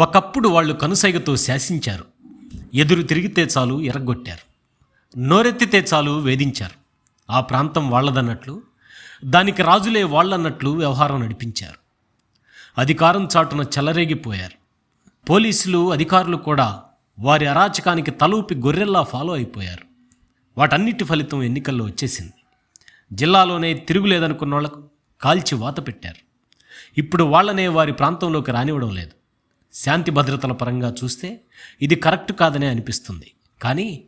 ఒకప్పుడు వాళ్ళు కనుసైగతో శాసించారు. ఎదురు తిరిగితే చాలు ఎరగొట్టారు. నోరెత్తితే చాలు వేధించారు. ఆ ప్రాంతం వాళ్ళదన్నట్లు దానికి రాజులే వాళ్ళన్నట్లు వ్యవహారం నడిపించారు. అధికారం చాటున చెలరేగిపోయారు. పోలీసులు అధికారులు కూడా వారి అరాచకానికి తలూపి గొర్రెల్లా ఫాలో అయిపోయారు. వాటన్నిటి ఫలితం ఎన్నికల్లో వచ్చేసింది. జిల్లాలోనే తిరుగులేదనుకున్న వాళ్ళకు కాల్చి వాత పెట్టారు. ఇప్పుడు వాళ్ళనే వారి ప్రాంతంలోకి రానివ్వడం లేదు. శాంతి భద్రతల పరంగా చూస్తే ఇది కరెక్ట్ కాదనే అనిపిస్తుంది. కానీ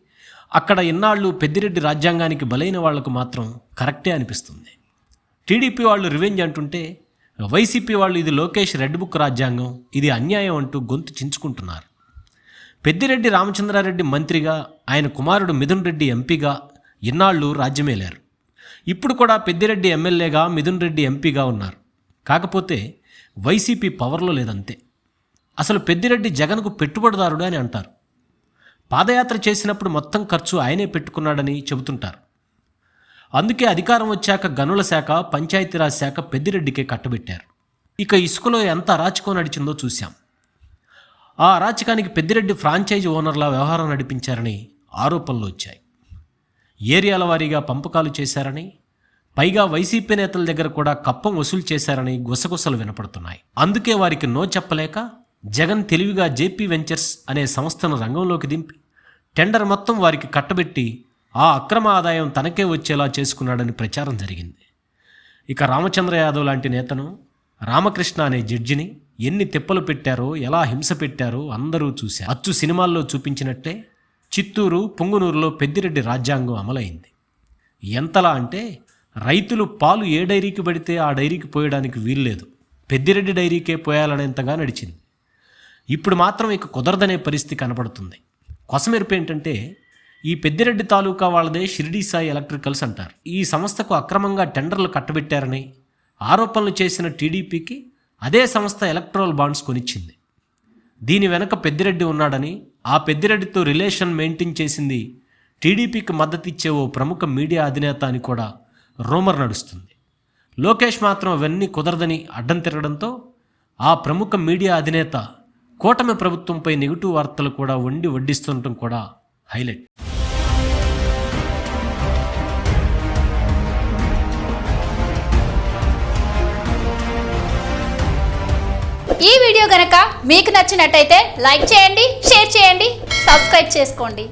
అక్కడ ఇన్నాళ్ళు పెద్దిరెడ్డి రాజ్యాంగానికి బలైన వాళ్ళకు మాత్రం కరెక్టే అనిపిస్తుంది. టీడీపీ వాళ్ళు రివెంజ్ అంటుంటే వైసీపీ వాళ్ళు ఇది లోకేష్ రెడ్ బుక్ రాజ్యాంగం ఇది అన్యాయం అంటూ గొంతు చించుకుంటున్నారు. పెద్దిరెడ్డి రామచంద్రారెడ్డి మంత్రిగా ఆయన కుమారుడు మిథున్ రెడ్డి ఎంపీగా ఇన్నాళ్ళు రాజ్యమేలారు. ఇప్పుడు కూడా పెద్దిరెడ్డి ఎమ్మెల్యేగా మిథున్ రెడ్డి ఎంపీగా ఉన్నారు. కాకపోతే వైసీపీ పవర్లో లేదంతే. అసలు పెద్దిరెడ్డి జగన్కు పెట్టుబడిదారుడు అని అంటారు. పాదయాత్ర చేసినప్పుడు మొత్తం ఖర్చు ఆయనే పెట్టుకున్నాడని చెబుతుంటారు. అందుకే అధికారం వచ్చాక గనుల శాఖ పంచాయతీరాజ్ శాఖ పెద్దిరెడ్డికే కట్టబెట్టారు. ఇక ఇసుకలో ఎంత అరాచకం నడిచిందో చూశాం. ఆ అరాచకానికి పెద్దిరెడ్డి ఫ్రాంచైజీ ఓనర్లా వ్యవహారం నడిపించారని ఆరోపణలు వచ్చాయి. ఏరియాల వారీగా పంపకాలు చేశారని పైగా వైసీపీ నేతల దగ్గర కూడా కప్పం వసూలు చేశారని గుసగుసలు వినపడుతున్నాయి. అందుకే వారికి నో చెప్పలేక జగన్ తెలివిగా జేపీ వెంచర్స్ అనే సంస్థను రంగంలోకి దింపి టెండర్ మొత్తం వారికి కట్టబెట్టి ఆ అక్రమ ఆదాయం తనకే వచ్చేలా చేసుకున్నాడని ప్రచారం జరిగింది. ఇక రామచంద్ర యాదవ్ లాంటి నేతను రామకృష్ణ అనే జడ్జిని ఎన్ని తిప్పలు పెట్టారో ఎలా హింస పెట్టారో అందరూ చూశారు. అచ్చు సినిమాల్లో చూపించినట్టే చిత్తూరు పొంగునూరులో పెద్దిరెడ్డి రాజ్యాంగం అమలైంది. ఎంతలా అంటే రైతులు పాలు ఏ డైరీకి పడితే ఆ డైరీకి పోయడానికి వీల్లేదు. పెద్దిరెడ్డి డైరీకే పోయాలనేంతగా నడిచింది. ఇప్పుడు మాత్రం ఇక కుదరదనే పరిస్థితి కనపడుతుంది కొసమెరుపు ఏంటంటే ఈ పెద్దిరెడ్డి తాలూకా వాళ్ళదే షిరిడి సాయి ఎలక్ట్రికల్స్ అంటారు. ఈ సంస్థకు అక్రమంగా టెండర్లు కట్టబెట్టారని ఆరోపణలు చేసిన టీడీపీకి అదే సంస్థ ఎలక్ట్రల్ బాండ్స్ కొనిచ్చింది. దీని వెనక పెద్దిరెడ్డి ఉన్నాడని ఆ పెద్దిరెడ్డితో రిలేషన్ మెయింటైన్ చేసింది టీడీపీకి మద్దతిచ్చే ఓ ప్రముఖ మీడియా అధినేత అని కూడా రూమర్ నడుస్తుంది. లోకేష్ మాత్రం అవన్నీ కుదరదని అడ్డం తిరగడంతో ఆ ప్రముఖ మీడియా అధినేత కూటమి ప్రభుత్వంపై నెగిటివ్ వార్తలు కూడా వండి వడ్డిస్తుండటం కూడా హైలైట్. ఈ వీడియో గనక మీకు నచ్చినట్టయితే లైక్ చేయండి షేర్ చేయండి సబ్స్క్రైబ్ చేసుకోండి.